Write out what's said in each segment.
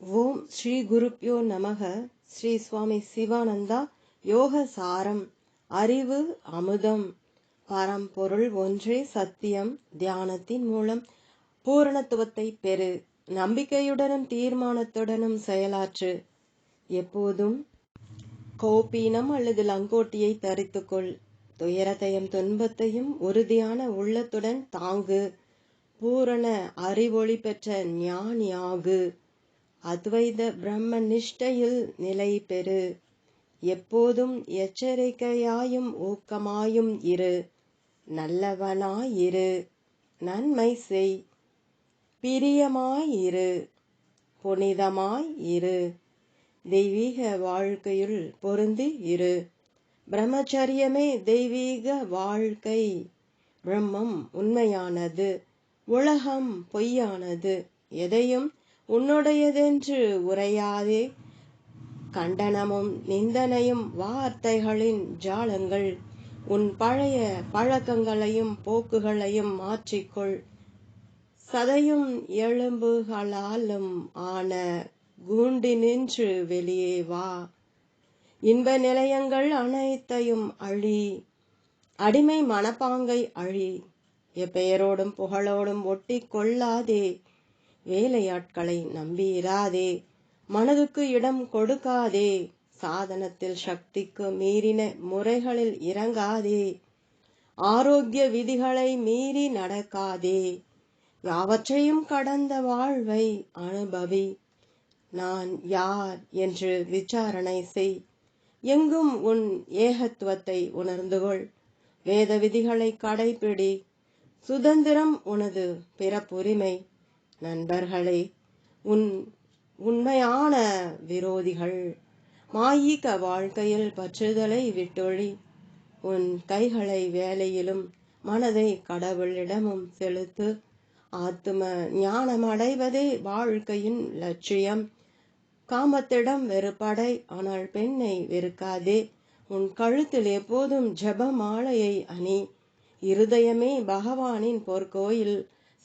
ஓம் ஸ்ரீ குருப்யோ நமக ஸ்ரீ சுவாமி சிவானந்தா யோக சாரம் அறிவு அமுதம். பரம்பொருள் ஒன்றே சத்தியம் தியானத்தின் மூலம் பூரணத்துவத்தை பெறு நம்பிக்கையுடனும் தீர்மானத்துடனும் செயலாற்று. எப்போதும் கோபீனம் அல்லது லங்கோட்டியை தரித்துக்கொள். துயரத்தையும் துன்பத்தையும் உறுதியான உள்ளத்துடன் தாங்கு. பூரண அறிவொளி பெற்ற ஞானியாகு. அத்வைத பிரம்ம நிஷ்டையில் நிலை பெறு. எப்போதும் எச்சரிக்கையாயும் ஊக்கமாயும் இரு. நல்லவனாயிரு. நன்மை செய். பிரியமாயிரு. புனிதமாய் இரு தெய்வீக வாழ்க்கையுள் பொருந்தி இரு. பிரம்மச்சரியமே தெய்வீக வாழ்க்கை. பிரம்மம் உண்மையானது உலகம் பொய்யானது. எதையும் உன்னுடையதென்று உரையாதே. கண்டனமும் நிந்தனையும் வார்த்தைகளின் ஜாலங்கள். உன் பழைய பழக்கங்களையும் போக்குகளையும் மாற்றிக்கொள். சதையும் எலும்புகளாலும் ஆன கூண்டினின்று வெளியே வா. இன்ப நிலையங்கள் அனைத்தையும் அழி. அடிமை மனப்பாங்கை அழி. எப்பெயரோடும் புகழோடும் ஒட்டி கொள்ளாதே. வேலையாட்களை நம்பியிராதே மனதுக்கு இடம் கொடுக்காதே. சாதனத்தில் சக்திக்கு மீறின முறைகளில் இறங்காதே. ஆரோக்கிய விதிகளை மீறி நடக்காதே. யாவற்றையும் கடந்த வாழ்வை அனுபவி. நான் யார் என்று விசாரணை செய். எங்கும் உன் ஏகத்துவத்தை உணர்ந்துகொள் வேத விதிகளை கடைபிடி சுதந்திரம் உனது பிறப்புரிமை. நண்பர்களே உன் உண்மையான விரோதிகள் மாயீக வாழ்க்கையில் பற்றுதலை விட்டொழி உன் கைகளை வேலையிலும் மனதை கடவுளிடமும் செலுத்து ஆத்தும ஞானம் அடைவதே வாழ்க்கையின் லட்சியம். காமத்திடம் வெறுப்படை ஆனால் பெண்ணை வெறுக்காதே. உன் கழுத்தில் எப்போதும் ஜப மாலையை அணி இருதயமே பகவானின் பொற்கோயில்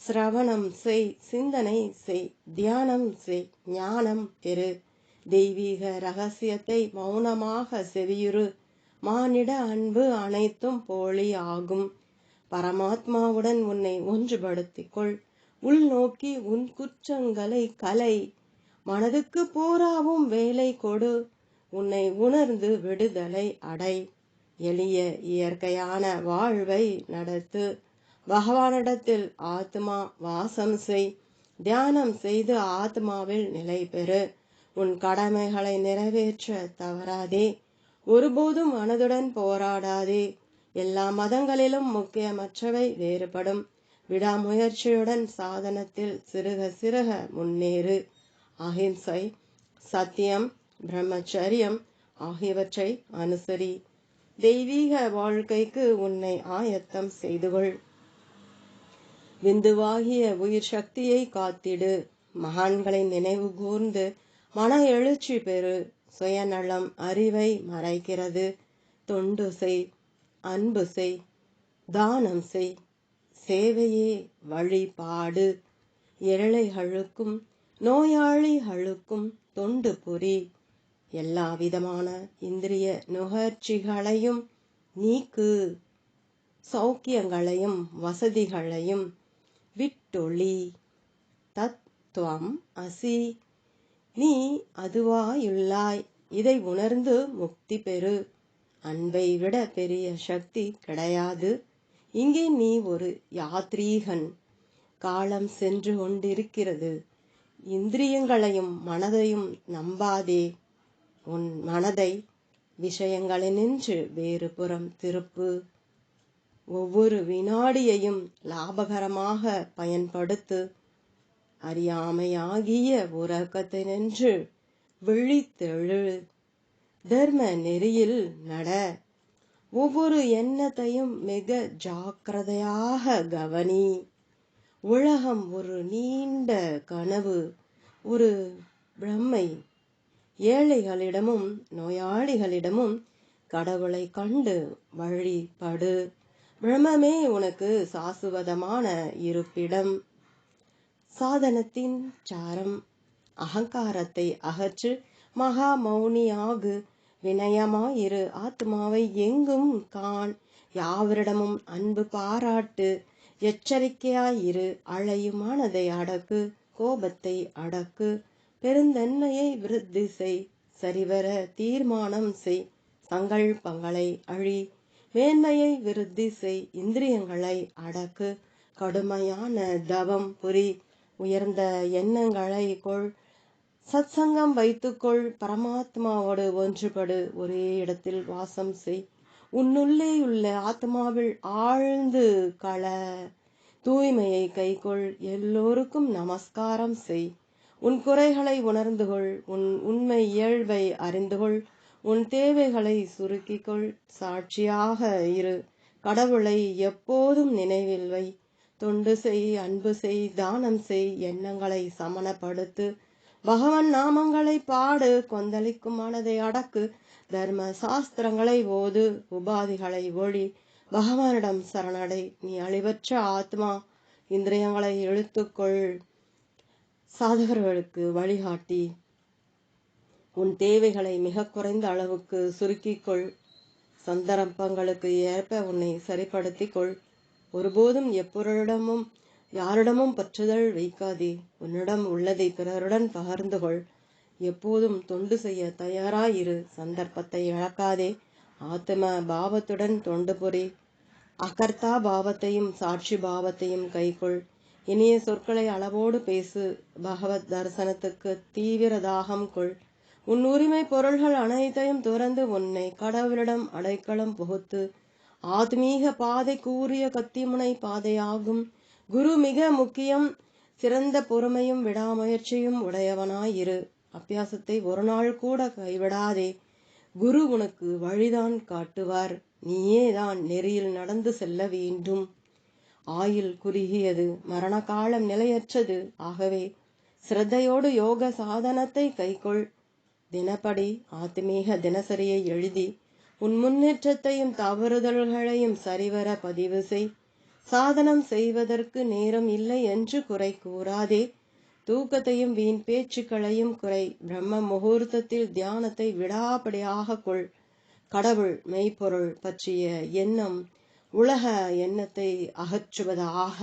சிரவணம் செய் சிந்தனை செய் தியானம் செய் ஞானம் பெறு. தெய்வீக ரகசியத்தை மௌனமாக செவியுறு. மானிட அன்பு அனைத்தும் போலி ஆகும். பரமாத்மாவுடன் உன்னை ஒன்றுபடுத்திக்கொள். உள்நோக்கி உன் குற்றங்களை கலை. மனதுக்கு பூராவும் வேலை கொடு. உன்னை உணர்ந்து விடுதலை அடை. எளிய இயற்கையான வாழ்வை நடத்து. பகவானிடத்தில் ஆத்மா வாசம் செய். தியானம் செய்து ஆத்மாவில் நிலை பெறு. உன் கடமைகளை நிறைவேற்ற தவறாதே. ஒருபோதும் மனதுடன் போராடாதே. எல்லா மதங்களிலும் முக்கியமற்றவை வேறுபடும். விடாமுயற்சியுடன் சாதனத்தில் சிறுக சிறுக முன்னேறு. அஹிம்சை சத்தியம் பிரம்மச்சரியம் ஆகியவற்றை அனுசரி. தெய்வீக வாழ்க்கைக்கு உன்னை ஆயத்தம் செய்துகொள். விந்துவாகிய உயிர் சக்தியை காத்திடு. மகான்களை நினைவு கூர்ந்து மன எழுச்சி பெறு. சுயநலம் அறிவை மறைக்கிறது. தொண்டு செய் அன்பு செய் தானம் செய். சேவையே வழிபாடு. ஏழைகளுக்கும் நோயாளிகளுக்கும் தொண்டு புரி. எல்லா விதமான இந்திரிய நுகர்ச்சிகளையும் நீக்கு. சௌக்கியங்களையும் வசதிகளையும் விட்டொளி தத்துவம் அசி. நீ அதுவாயுள்ளாய். இதை உணர்ந்து முக்தி பெறு. அன்பை விட பெரிய சக்தி கிடையாது. இங்கே நீ ஒரு யாத்ரீகன். காலம் சென்று கொண்டிருக்கிறது. இந்திரியங்களையும் மனதையும் நம்பாதே. உன் மனதை விஷயங்களினின்று வேறுபுறம் திருப்பு. ஒவ்வொரு வினாடியையும் லாபகரமாக பயன்படுத்து அறியாமையாகிய உறக்கத்தினின்று விழித்தெழு. தர்ம நெறியில் நட. ஒவ்வொரு எண்ணத்தையும் மிக ஜாக்கிரதையாக கவனி. உலகம் ஒரு நீண்ட கனவு. ஒரு பிரம்மை. ஏழைகளிடமும் நோயாளிகளிடமும் கடவுளை கண்டு வழிபடு. பிரம்மமே உனக்கு சாசுவதமான இருப்பிடம். சாதனத்தின் சாரம் அகங்காரத்தை அகற்று மகா மௌனியாகு வினயமாயிரு ஆத்மாவை எங்கும் காண் யாவரிடமும் அன்பு பாராட்டு எச்சரிக்கையாயிரு. அழையுமானதை அடக்கு கோபத்தை அடக்கு. பெருந்தன்மையை விருத்தி செய் சரிவர தீர்மானம் செய். சங்கல்பங்களை அழி மேன்மையை விருத்தி செய் இந்திரியங்களை அடக்கு. கடுமையான தவம் புரி. உயர்ந்த எண்ணங்களை கொள். சத்சங்கம் வைத்துக்கொள். பரமாத்மாவோடு ஒன்றுபடு. ஒரே இடத்தில் வாசம் செய். உன்னுள்ளேயுள்ள ஆத்மாவில் ஆழ்ந்து கள தூய்மையை கைகொள் எல்லோருக்கும் நமஸ்காரம் செய். உன் குறைகளை உணர்ந்து கொள். உன் உண்மை இயல்பை அறிந்து கொள். உன் தேவைகளை சுருக்கிக்கொள். சாட்சியாக இரு. கடவுளை எப்போதும் நினைவில் வை. தொண்டு செய் அன்பு செய் தானம் செய் எண்ணங்களை சமணப்படுத்து. பகவன் நாமங்களை பாடு கொந்தளிக்கும் மனதை அடக்கு. தர்ம சாஸ்திரங்களை ஓது உபாதிகளை ஒழி. பகவானிடம் சரணடை நீ அழிவற்ற ஆத்மா. இந்திரியங்களை இழுத்துக்கொள். சாதகர்களுக்கு வழிகாட்டி. உன் தேவைகளை மிக குறைந்த அளவுக்கு சுருக்கிக்கொள். சந்தர்ப்பங்களுக்கு ஏற்ப உன்னை சரிப்படுத்திக் கொள் ஒருபோதும் எப்பொருளிடமும் யாரிடமும் பற்றுதல் வைக்காதே. உன்னிடம் உள்ளதை பிறருடன் பகிர்ந்து கொள். எப்போதும் தொண்டு செய்ய தயாராயிரு. சந்தர்ப்பத்தை இழக்காதே. ஆத்ம பாவத்துடன் தொண்டு புரி. அகர்த்தா பாவத்தையும் சாட்சி பாவத்தையும் கைக்கொள். இனிய சொற்களை அளவோடு பேசு. பகவத் தரிசனத்துக்கு தீவிர தாகம் கொள். உன் உரிமை பொருள்கள் அனைத்தையும் துறந்து உன்னை கடவுளிடம் அடைக்கலம் புகுத்து ஆத்மீக பாதை கூறிய கத்திமுனை பாதையாகும். குரு மிக முக்கியம். சிறந்த பொறுமையும் விடாமுயற்சியும் உடையவனாயிரு அபியாசத்தை ஒரு நாள் கூட கைவிடாதே. குரு உனக்கு வழிதான் காட்டுவார். நீயே தான் நெறியில் நடந்து செல்ல வேண்டும். ஆயுள் குறுகியது. மரண காலம் நிலையற்றது. ஆகவே சிரத்தையோடு யோக சாதனத்தை கைக்கொள். தினப்படி ஆத்மீக தினசரியை எழுதி உன் முன்னேற்றத்தையும் தவறுதல்களையும் சரிவர பதிவு செய். சாதனம் செய்வதற்கு நேரம் இல்லை என்று குறை கூறாதே. தூக்கத்தையும் வீண் பேச்சுக்களையும் குறை. பிரம்ம முகூர்த்தத்தில் தியானத்தை விடாபடியாக கொள். கடவுள் மெய்ப்பொருள் பற்றிய எண்ணம் உலக எண்ணத்தை அகற்றுவதாக.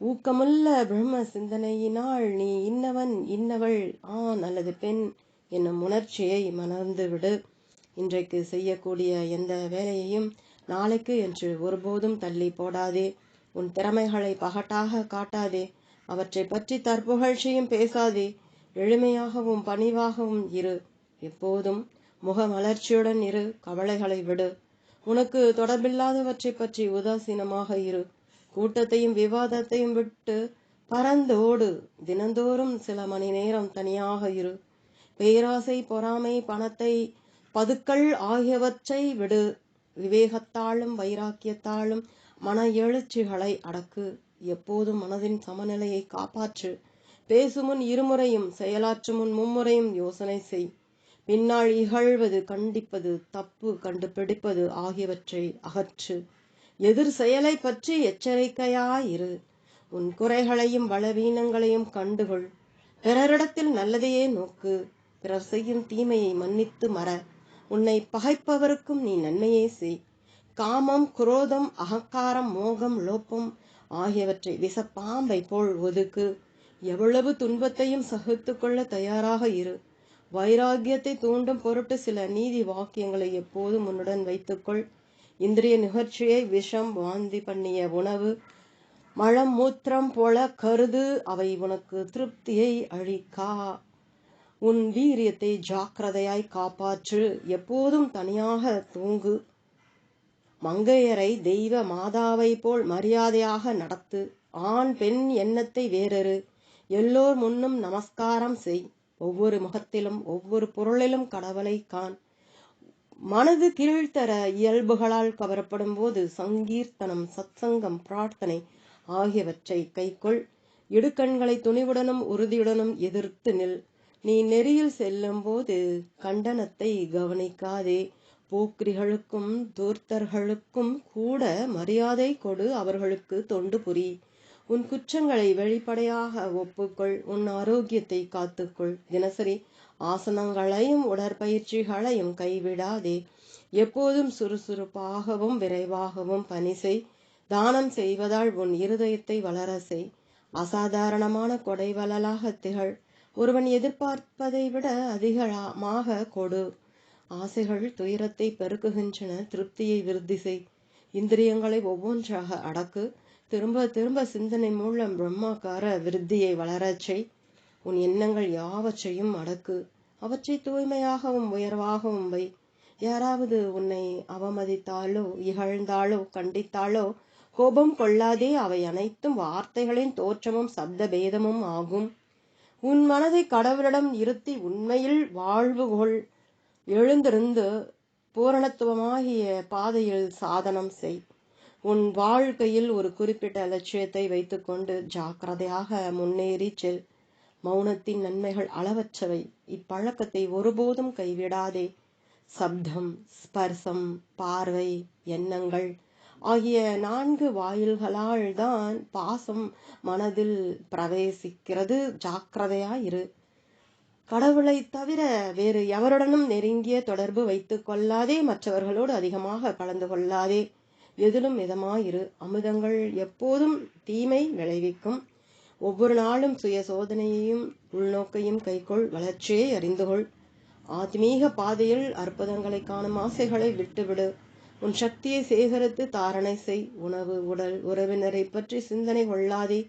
ஊக்கமுள்ள பிரம்ம சிந்தனையினால் நீ இன்னவன் இன்னவள் ஆண் அல்லது பெண். என்னும் உணர்ச்சியை மணர்ந்துவிடு இன்றைக்கு செய்யக்கூடிய எந்த வேலையையும் நாளைக்கு என்று ஒருபோதும் தள்ளி போடாதே. உன் திறமைகளை பகட்டாக காட்டாதே. அவற்றை பற்றி தற்புகழ்ச்சியும் பேசாதே. எளிமையாகவும் பணிவாகவும் இரு. எப்போதும் முகமலர்ச்சியுடன் இரு. கவலைகளை விடு. உனக்கு தொடர்பில்லாதவற்றை பற்றி உதாசீனமாக இரு. கூட்டத்தையும் விவாதத்தையும் விட்டு பறந்தோடு தினந்தோறும் சில மணி நேரம் தனியாக இரு. பேராசை பொறாமை பணத்தை பதுக்கள் ஆகியவற்றை விடு. விவேகத்தாலும் வைராக்கியத்தாலும் மன எழுச்சிகளை அடக்கு. எப்போதும் மனதின் சமநிலையை காப்பாற்று. பேசுமுன் இருமுறையும் செயலாற்றும் முன் மும்முறையும் யோசனை செய். பின்னால் இகழ்வது கண்டிப்பது தப்பு கண்டுபிடிப்பது ஆகியவற்றை அகற்று. எதிர் செயலை பற்றி எச்சரிக்கையாயிரு. உன் குறைகளையும் பலவீனங்களையும் கண்டுகொள். பிறரிடத்தில் நல்லதையே நோக்கு. பிறர் செய்யும் தீமையை மன்னித்து மற. உன்னை பகைப்பவருக்கும் நீ நன்மையே செய். காமம் குரோதம் அகங்காரம் மோகம் லோப்பம் ஆகியவற்றை விசப்பாம்பை போல் ஒதுக்கு. எவ்வளவு துன்பத்தையும் சகித்து கொள்ள தயாராக இரு. வைராகியத்தை தூண்டும் பொருட்டு சில நீதி வாக்கியங்களை எப்போதும் உன்னுடன் வைத்துக்கொள். இந்திரிய நிகழ்ச்சியை விஷம் வாந்தி பண்ணிய உணவு மழம் மூத்திரம் போல கருது அவை உனக்கு திருப்தியை அழிக்கா உன் வீரியத்தை ஜாக்கிரதையாய் காப்பாற்று. எப்போதும் தனியாக தூங்கு. மங்கையரை தெய்வ மாதாவை போல் மரியாதையாக நடத்து. ஆண் பெண் எண்ணத்தை வேறரு எல்லோர் முன்னும் நமஸ்காரம் செய். ஒவ்வொரு முகத்திலும் ஒவ்வொரு பொருளிலும் கடவுளை காண். மனது கீழ்த்தர இயல்புகளால் கவரப்படும் போது சங்கீர்த்தனம் சத்சங்கம் பிரார்த்தனை ஆகியவற்றை கைக்கொள். இடுக்கண்களை துணிவுடனும் உறுதியுடனும் எதிர்த்து நில். நீ நெறியில் செல்லும் போது கண்டனத்தை கவனிக்காதே. போக்கிரிகளுக்கும் தூர்த்தர்களுக்கும் கூட மரியாதை கொடு அவர்களுக்கு தொண்டு புரி. உன் குற்றங்களை வெளிப்படையாக ஒப்புக்கொள். உன் ஆரோக்கியத்தை காத்துக்கொள். தினசரி ஆசனங்களையும் உடற்பயிற்சிகளையும் கைவிடாதே. எப்போதும் சுறுசுறுப்பாகவும் விரைவாகவும் பணி செய். தானம் செய்வதால் உன் இருதயத்தை வளர செய். அசாதாரணமான கொடைவளலாக திகழ். ஒருவன் எதிர்பார்ப்பதை விட அதிகமாக கொடு. ஆசைகள் துயரத்தை பெருக்குகின்றன. திருப்தியை விருத்தி செய். இந்திரியங்களை ஒவ்வொன்றாக அடக்கு. திரும்ப திரும்ப சிந்தனை மூலம் பிரம்மாக்கார விருத்தியை வளரச் செய். உன் எண்ணங்கள் யாவற்றையும் அடக்கு. அவற்றை தூய்மையாகவும் உயர்வாகவும் வை. யாராவது உன்னை அவமதித்தாலோ இகழ்ந்தாலோ கண்டித்தாலோ கோபம் கொள்ளாதே அவை அனைத்தும் வார்த்தைகளின் தோற்றமும் சப்த பேதமும் ஆகும். உன் மனதை கடவுளிடம் இருத்தி உண்மையில் வாழ்வு கொள். எழுந்திருந்து பூரணத்துவமாகிய பாதையில் சாதனம் செய். உன் வாழ்க்கையில் ஒரு குறிப்பிட்ட லட்சியத்தை வைத்துக்கொண்டு ஜாக்கிரதையாக முன்னேறி செல். மௌனத்தின் நன்மைகள் அளவற்றவை. இப்பழக்கத்தை ஒருபோதும் கைவிடாதே. சப்தம் ஸ்பர்சம் பார்வை எண்ணங்கள் ஆகிய நான்கு வாயில்களால் தான் பாசம் மனதில் பிரவேசிக்கிறது. ஜாக்கிரதையாயிரு கடவுளை தவிர வேறு எவருடனும் நெருங்கிய தொடர்பு வைத்துக் கொள்ளாதே மற்றவர்களோடு அதிகமாக கலந்து கொள்ளாதே. எதிலும் மிதமாயிரு அமுதங்கள் எப்போதும் தீமை விளைவிக்கும். ஒவ்வொரு நாளும் சுய சோதனையையும் உள்நோக்கையும் கைக்கொள். வளர்ச்சியை அறிந்துகொள். ஆத்மீக பாதையில் அற்புதங்களை காணும் ஆசைகளை விட்டுவிடு. உன் சக்தியை சேகரித்து தாரணை செய். உணவு உடல் உறவினரை பற்றி சிந்தனை கொள்ளாதே.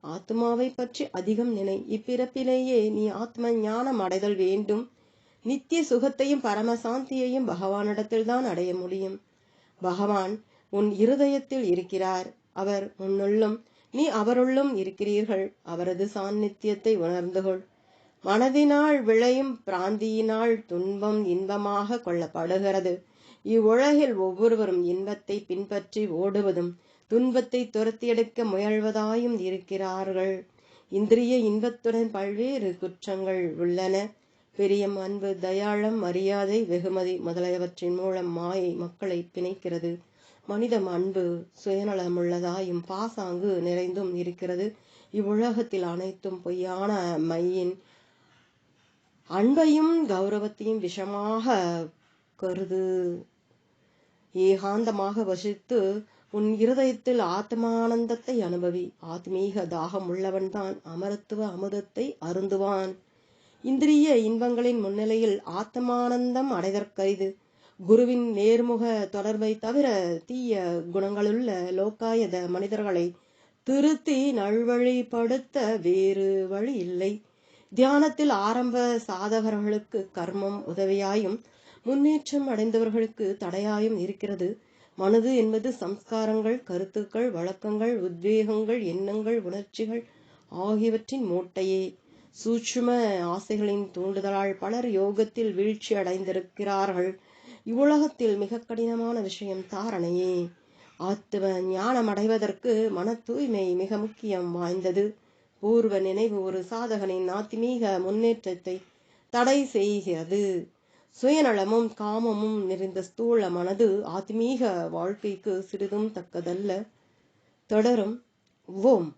ஆத்மாவை பற்றி அதிகம் நினை. இப்பிறப்பிலேயே நீ ஆத்ம ஞானம் அடைதல் வேண்டும். நித்திய சுகத்தையும் பரமசாந்தியையும் பகவானிடத்தில் தான் அடைய முடியும். பகவான் உன் இருதயத்தில் இருக்கிறார். அவர் உன்னுள்ளும் நீ அவருள்ளும் இருக்கிறீர்கள். அவரது சாநித்தியத்தை உணர்ந்துகொள் மனதினால் விளையும் பிராந்தியினால் துன்பம் இன்பமாக கொள்ளப்படுகிறது. இவ்வுலகில் ஒவ்வொருவரும் இன்பத்தை பின்பற்றி ஓடுவதும் துன்பத்தை துரத்தியெடுக்க முயல்வதாயும் இருக்கிறார்கள். இந்திரிய இன்பத்துடன் பல்வேறு குற்றங்கள் உள்ளன. பெரிய அன்பு தயாளம் மரியாதை வெகுமதி முதலியவற்றின் மூலம் மாயை மக்களை பிணைக்கிறது. மனிதம் அன்பு சுயநலமுள்ளதாயும் பாசாங்கு நிறைந்தும் இருக்கிறது. இவ்வுலகத்தில் அனைத்தும் பொய்யான மையின் அன்பையும் கௌரவத்தையும் விஷமாக கருது. ஏகாந்தமாக வசித்து உன் இருதயத்தில் ஆத்மானந்தத்தை அனுபவி. ஆத்மீக தாகம் உள்ளவன்தான் அமரத்துவ அமுதத்தை அருந்துவான். இந்திரிய இன்பங்களின் முன்னிலையில் ஆத்மானந்தம் அடைதற்கரிது குருவின் நேர்முக தொடர்பை தவிர தீய குணங்களுள்ள லோக்காயத மனிதர்களை திருத்தி நல்வழிப்படுத்த வேறு வழி இல்லை தியானத்தில் ஆரம்ப சாதகர்களுக்கு கர்மம் உதவியாயும் முன்னேற்றம் அடைந்தவர்களுக்கு தடையாயும் இருக்கிறது. மனது என்பது சம்ஸ்காரங்கள் கருத்துக்கள் வழக்கங்கள் உத்வேகங்கள் எண்ணங்கள் உணர்ச்சிகள் ஆகியவற்றின் மூட்டையே. சூட்சும ஆசைகளின் தூண்டுதலால் பலர் யோகத்தில் வீழ்ச்சி அடைந்திருக்கிறார்கள். இவ்வுலகத்தில் மிக கடினமான விஷயம் தாரணையே. ஆத்துவ ஞானம் அடைவதற்கு மன தூய்மை மிக முக்கியம் வாய்ந்தது. பூர்வ நினைவு ஒரு சாதகனின் ஆத்மீக முன்னேற்றத்தை தடை செய்கிறது. சுயநலமும் காமமும் நிறைந்த ஸ்தூல மனது ஆத்மீக வாழ்க்கைக்கு சிறிதும் தக்கதல்ல. தொடரும். ஓம்.